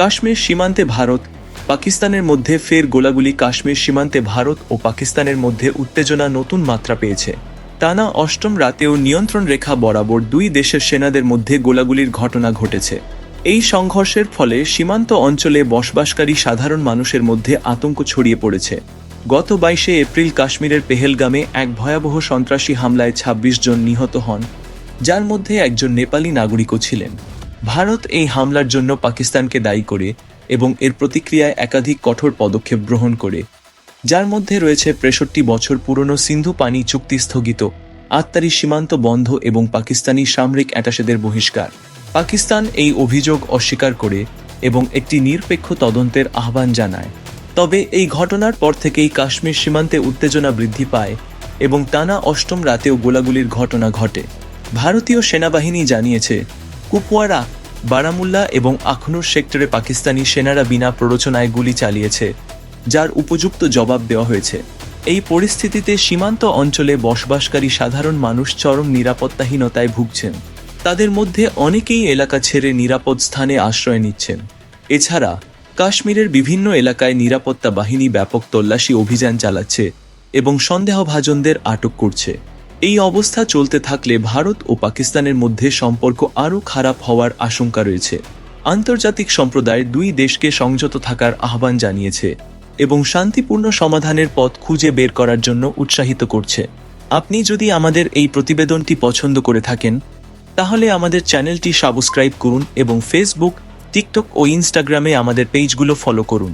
কাশ্মীর সীমান্তে ভারত, পাকিস্তানের মধ্যে ফের গোলাগুলি কাশ্মীর সীমান্তে ভারত ও পাকিস্তানের মধ্যে উত্তেজনা নতুন মাত্রা পেয়েছে। টানা অষ্টম রাতেও নিয়ন্ত্রণ রেখা বরাবর দুই দেশের সেনাদের মধ্যে গোলাগুলির ঘটনা ঘটেছে। এই সংঘর্ষের ফলে সীমান্ত অঞ্চলে বসবাসকারী সাধারণ মানুষের মধ্যে আতঙ্ক ছড়িয়ে পড়েছে। গত বাইশে এপ্রিল কাশ্মীরের পেহেলগামে এক ভয়াবহ সন্ত্রাসী হামলায় ২৬ জন নিহত হন, যার মধ্যে একজন নেপালি নাগরিকও ছিলেন। ভারত এই হামলার জন্য পাকিস্তানকে দায়ী করে এবং এর প্রতিক্রিয়ায় একাধিক কঠোর পদক্ষেপ গ্রহণ করে। যার মধ্যে রয়েছে প্রেষট্টি বছর পুরনো সিন্ধু পানি চুক্তি স্থগিত, আত্মারি সীমান্ত বন্ধ এবং পাকিস্তানি সামরিক অ্যাটাসেদের বহিষ্কার। পাকিস্তান এই অভিযোগ অস্বীকার করে এবং একটি নিরপেক্ষ তদন্তের আহ্বান জানায়। তবে এই ঘটনার পর থেকেই কাশ্মীর সীমান্তে উত্তেজনা বৃদ্ধি পায় এবং টানা অষ্টম রাতেও গোলাগুলির ঘটনা ঘটে। ভারতীয় সেনাবাহিনী জানিয়েছে কুপওয়ারা, বারামুল্লা এবং আখনুর সেক্টরে পাকিস্তানি সেনারা বিনা প্ররোচনায় গুলি চালিয়েছে, যার উপযুক্ত জবাব দেওয়া হয়েছে। এই পরিস্থিতিতে সীমান্ত অঞ্চলে বসবাসকারী সাধারণ মানুষ চরম নিরাপত্তাহীনতায় ভুগছেন। তাদের মধ্যে অনেকেই এলাকা ছেড়ে নিরাপদ স্থানে আশ্রয় নিচ্ছেন। এছাড়া, কাশ্মীরের বিভিন্ন এলাকায় নিরাপত্তা বাহিনী ব্যাপক তল্লাশি অভিযান চালাচ্ছে এবং সন্দেহভাজনদের আটক করছে। এই অবস্থা চলতে থাকলে ভারত ও পাকিস্তানের মধ্যে সম্পর্ক আরও খারাপ হওয়ার আশঙ্কা রয়েছে। আন্তর্জাতিক সম্প্রদায় দুই দেশকে সংযত থাকার আহ্বান জানিয়েছে এবং শান্তিপূর্ণ সমাধানের পথ খুঁজে বের করার জন্য উৎসাহিত করছে। আপনি যদি আমাদের এই প্রতিবেদনটি পছন্দ করে থাকেন, তাহলে আমাদের চ্যানেলটি সাবস্ক্রাইব করুন এবং ফেসবুক টিকটক ও ইনস্টাগ্রামে আমাদের পেজগুলো ফলো করুন।